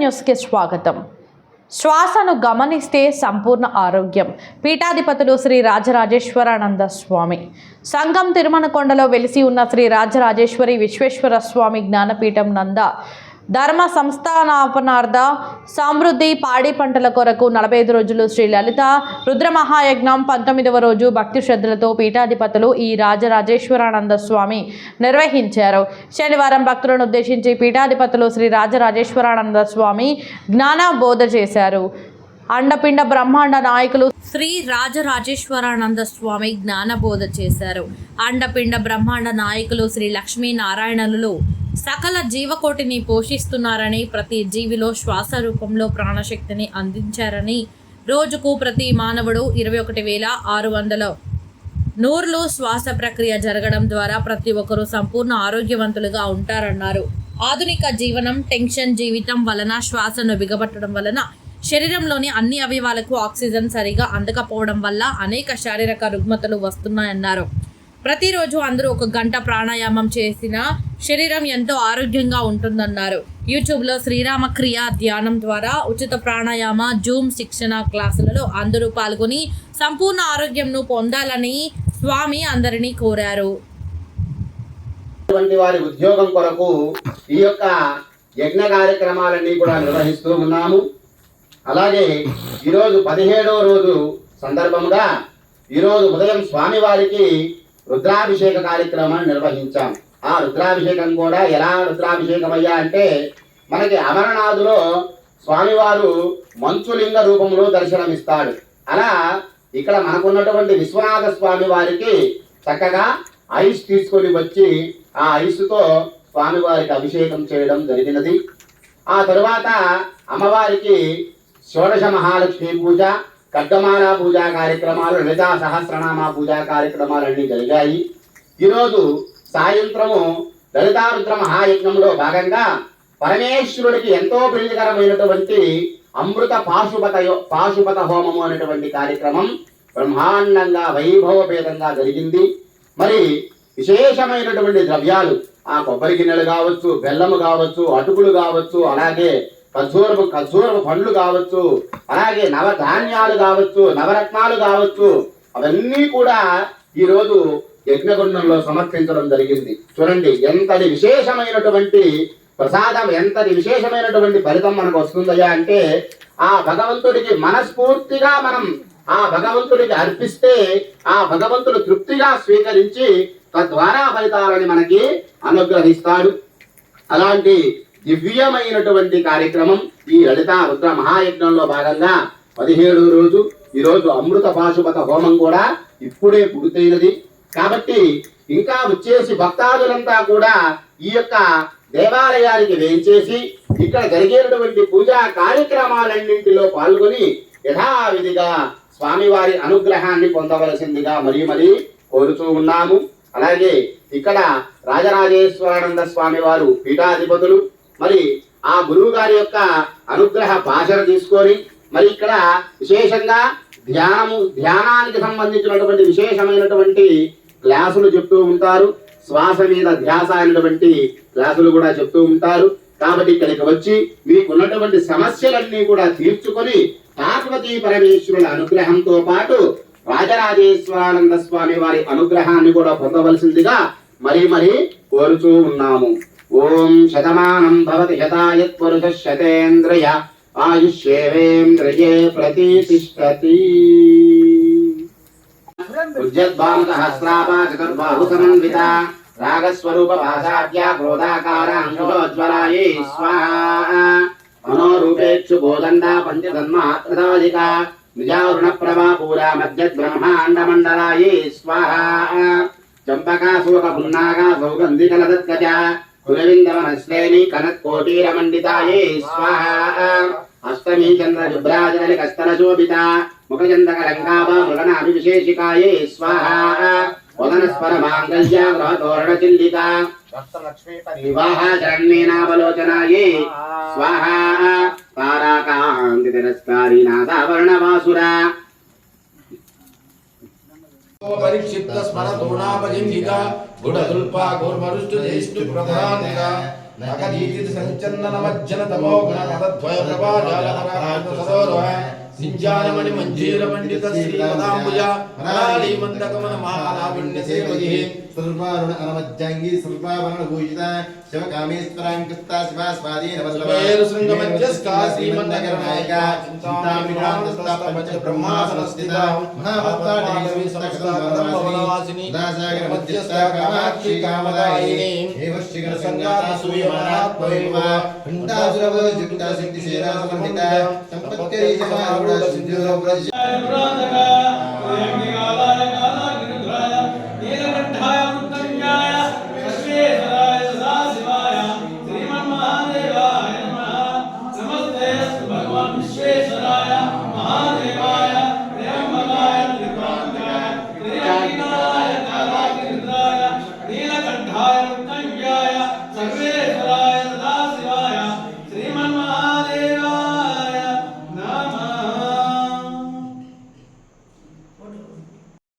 న్యూస్కి స్వాగతం. శ్వాసను గమనిస్తే సంపూర్ణ ఆరోగ్యం. పీఠాధిపతులు శ్రీ రాజరాజేశ్వరానంద స్వామి. సంఘం తిరుమనకొండలో వెలిసి ఉన్న శ్రీ రాజరాజేశ్వరి విశ్వేశ్వర స్వామి జ్ఞానపీఠం నంద ధర్మ సంస్థానాపనార్థ సమృద్ధి పాడి పంటల కొరకు నలభై ఐదు రోజులు శ్రీ లలిత రుద్ర మహాయజ్ఞం పంతొమ్మిదవ రోజు భక్తి శ్రద్ధలతో పీఠాధిపతులు ఈ రాజరాజేశ్వరానంద స్వామి నిర్వహించారు. శనివారం భక్తులను ఉద్దేశించి పీఠాధిపతులు శ్రీ రాజరాజేశ్వరానంద స్వామి జ్ఞాన బోధ చేశారు. అండపిండ బ్రహ్మాండ నాయకులు శ్రీ రాజరాజేశ్వరానంద స్వామి జ్ఞానబోధ చేశారు. అండపిండ బ్రహ్మాండ నాయకులు శ్రీ లక్ష్మీనారాయణలు సకల జీవకోటిని పోషిస్తున్నారని ప్రతి జీవిలో శ్వాస రూపంలో ప్రాణశక్తిని అందించారని రోజుకు ప్రతి మానవుడు ఇరవై ఒకటి వేల ఆరు వందల నూరులో శ్వాస ప్రక్రియ జరగడం ద్వారా ప్రతి ఒక్కరూ సంపూర్ణ ఆరోగ్యవంతులుగా ఉంటారన్నారు. ఆధునిక జీవనం టెన్షన్ జీవితం వలన శ్వాసను బిగబట్టడం వలన శరీరంలోని అన్ని అవయవాలకు ఆక్సిజన్ సరిగా అందకపోవడం వల్ల అనేక శారీరక రుగ్మతలు వస్తున్నాయన్నారు. ప్రతిరోజు అందరూ ఒక గంట ప్రాణాయామం చేసిన శరీరం ఎంతో ఆరోగ్యంగా ఉంటుందన్నారు. యూట్యూబ్లో శ్రీరామ క్రియా ధ్యానం ద్వారా ఉచిత ప్రాణాయామ జూమ్ శిక్షణ క్లాసులలో అందరూ పాల్గొని సంపూర్ణ ఆరోగ్యంను పొందాలని స్వామి అందరినీ కోరారు. వారి ఉద్యోగం కొరకు ఈ యొక్క యజ్ఞ కార్యక్రమాలన్నీ కూడా నిర్వహిస్తూ ఉన్నాము. అలాగే ఈరోజు పదిహేడవ రోజు సందర్భంగా ఈరోజు ఉదయం స్వామివారికి రుద్రాభిషేక కార్యక్రమాన్ని నిర్వహించాం. ఆ రుద్రాభిషేకం కూడా ఎలా రుద్రాభిషేకం అయ్యా అంటే మనకి అమరనాథులో స్వామివారు మంచులింగ రూపంలో దర్శనమిస్తాడు. అలా ఇక్కడ మనకున్నటువంటి విశ్వనాథ స్వామి వారికి చక్కగా ఐస్ తీసుకొని వచ్చి ఆ ఐస్తో స్వామివారికి అభిషేకం చేయడం జరిగినది. ఆ తరువాత అమ్మవారికి షోడశ మహాలక్ష్మి పూజ ఖడ్గమాల పూజా కార్యక్రమాలు లలితా సహస్రనామా పూజా కార్యక్రమాలన్నీ జరిగాయి. ఈరోజు సాయంత్రము లలితారుద్ర మహాయజ్ఞంలో భాగంగా పరమేశ్వరుడికి ఎంతో ప్రీతికరమైనటువంటి అమృత పాశుపత పాశుపత హోమము అనేటువంటి కార్యక్రమం బ్రహ్మాండంగా వైభవపేతంగా జరిగింది. మరి విశేషమైనటువంటి ద్రవ్యాలు ఆ కొబ్బరి గిన్నెలు కావచ్చు బెల్లము కావచ్చు అటుకులు కావచ్చు అలాగే ఖర్జూరపు ఖర్జూరపు పండ్లు కావచ్చు అలాగే నవధాన్యాలు కావచ్చు నవరత్నాలు కావచ్చు అవన్నీ కూడా ఈరోజు యజ్ఞగుండంలో సమర్పించడం జరిగింది. చూడండి ఎంతటి విశేషమైనటువంటి ప్రసాదం ఎంతటి విశేషమైనటువంటి ఫలితం మనకు వస్తుందయ్యా అంటే ఆ భగవంతుడికి మనస్ఫూర్తిగా మనం ఆ భగవంతుడికి అర్పిస్తే ఆ భగవంతుడు తృప్తిగా స్వీకరించి తద్వారా ఫలితాలని మనకి అనుగ్రహిస్తాడు. అలాంటి దివ్యమైనటువంటి కార్యక్రమం ఈ లలిత రుద్ర మహాయజ్ఞంలో భాగంగా పదిహేడు రోజు ఈరోజు అమృత పాశుపత హోమం కూడా ఇప్పుడే పూర్తయినది. కాబట్టి ఇంకా వచ్చేసి భక్తాదులంతా కూడా ఈ యొక్క దేవాలయానికి వేయించేసి ఇక్కడ జరిగేటటువంటి పూజా కార్యక్రమాలన్నింటిలో పాల్గొని యథావిధిగా స్వామివారి అనుగ్రహాన్ని పొందవలసిందిగా మరీ మరీ కోరుతూ ఉన్నాము. అలాగే ఇక్కడ రాజరాజేశ్వరానంద స్వామి వారు పీఠాధిపతులు మరి ఆ గురువు గారి యొక్క అనుగ్రహ భాషను తీసుకొని మరి ఇక్కడ విశేషంగా ధ్యానము ధ్యానానికి సంబంధించినటువంటి విశేషమైనటువంటి క్లాసులు చెప్తూ ఉంటారు. శ్వాస మీద ధ్యాస అయినటువంటి క్లాసులు కూడా చెప్తూ ఉంటారు. కాబట్టి ఇక్కడికి వచ్చి మీకున్నటువంటి సమస్యలన్నీ కూడా తీర్చుకొని పార్వతీ పరమేశ్వరుల అనుగ్రహంతో పాటు రాజరాజేశ్వరానంద స్వామి వారి అనుగ్రహాన్ని కూడా పొందవలసిందిగా మరీ మరీ కోరుతూ ఉన్నాము. ఓం శతమానం భవతి శతాయత్ పురుష శతేంద్రియ ఆయుష్యేవేంద్రియే ప్రతిష్టతి ఉజ్జద్భానుసహస్రాపా రాగస్వరూప భాషాద్యా క్రోధాకార అంశోజ్వలాయే స్వాహా మనోరూపేక్షు గోదండా పంచధన్మాత్రదాధిక నిజావృణ ప్రభా పూరా మధ్య స్వాహ మండలాయే చంపకా శోక పున్నాగా సౌగంధిక లదత్కజ కనత్కోటీరమండితాయే స్వాహ. అష్టమీ చంద్ర జుభ్రాజనలి కస్తల శోభిత ముఖచందక లంకాభ మృగనాభివిశేషికాయే స్వాహా. వదనస్పర మాంగళ్య గృహతోరణ చిల్లిక వివాహ చరణ్మేనావలోచనాయే తారాకాంతి తిరస్కారి నాదావరణ వాసురా పరిక్షిప్త స్మర తోణాపజింగిక గుడదుల్పా గోర్మరుష్టు జ్యేష్ఠు ప్రధానిక అకలీతి సంచన్ననమజ్జన తమో గుణమదద్వయ ప్రభా జాలధరాంత సరోరః सिञ्चानमणि मञ्जीरपण्डित श्रीपदाम्बुजा मरालीमन्दकमन महालावण्यसेवये सर्वारुण अनमज्जाङ्गी सर्वाभरणभूषिता शिवकामेश्वराङ्कृता शिवा स्वादी नवल्लभैरुशृङ्गमञ्जस्का श्रीमन्नगरनायिका चिन्तामिणान्तस्तापञ्च ब्रह्मासनस्थिता महाभक्तादेवीस्तकसम्भवनवासिनी दासागरमध्यस्था कामाक्षी कामदायिनी एवश्चिगरसङ्गातसूयमानात्मैव खण्डासुरवजुक्ता सिद्धिसेना समन्विता सम्पत्करी समारुण ఏవ శ్రీగణ సంగాత సూయమనాత్మైవ ఖండాసురవ